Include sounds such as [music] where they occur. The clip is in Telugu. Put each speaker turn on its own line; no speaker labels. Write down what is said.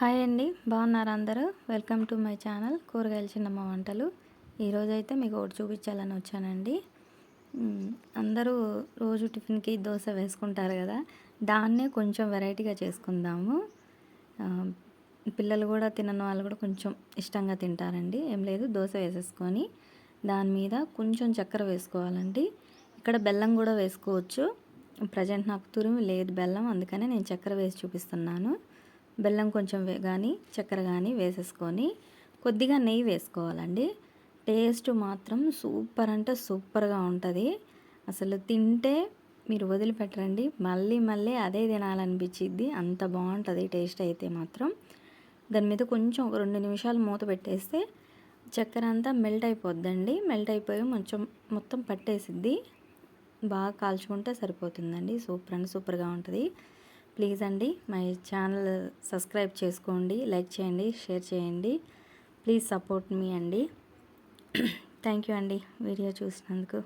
హాయ్ అండి బాగున్నారు అందరూ? వెల్కమ్ టు మై ఛానల్ కూరగాయల చిన్నమ్మ వంటలు. ఈరోజు అయితే మీకు ఒకటి చూపించాలని వచ్చానండి. అందరూ రోజు టిఫిన్కి దోశ వేసుకుంటారు కదా దాన్నే కొంచెం వెరైటీగా చేసుకుందాము. పిల్లలు కూడా తినని వాళ్ళు కూడా కొంచెం ఇష్టంగా తింటారండి. ఏం లేదు దోశ వేసేసుకొని దాని మీద కొంచెం చక్కెర వేసుకోవాలండి. ఇక్కడ బెల్లం కూడా వేసుకోవచ్చు. ప్రజెంట్ నాకు తురిమి లేదు బెల్లం అందుకనే నేను చక్కెర వేసి చూపిస్తున్నాను. బెల్లం కొంచెం కానీ చక్కెర కానీ వేసేసుకొని కొద్దిగా నెయ్యి వేసుకోవాలండి. టేస్ట్ మాత్రం సూపర్ అంటే సూపర్గా ఉంటుంది. అసలు తింటే మీరు వదిలిపెట్టరండి. మళ్ళీ మళ్ళీ అదే తినాలనిపించిద్ది. అంత బాగుంటుంది టేస్ట్ అయితే మాత్రం. దాని మీద కొంచెం ఒక రెండు నిమిషాలు మూత పెట్టేస్తే చక్కెర అంతా మెల్ట్ అయిపోద్దండి. మెల్ట్ అయిపోయి కొంచెం మొత్తం పట్టేసిద్ది. బాగా కాల్చుకుంటే సరిపోతుందండి. సూపర్ అండ్ సూపర్గా ఉంటుంది. ప్లీజ్ అండి మై ఛానల్ సబ్స్క్రైబ్ చేసుకోండి లైక్ చేయండి షేర్ చేయండి. ప్లీజ్ సపోర్ట్ మీ అండి. [clears throat] థ్యాంక్ యూ అండి వీడియో చూసినందుకు.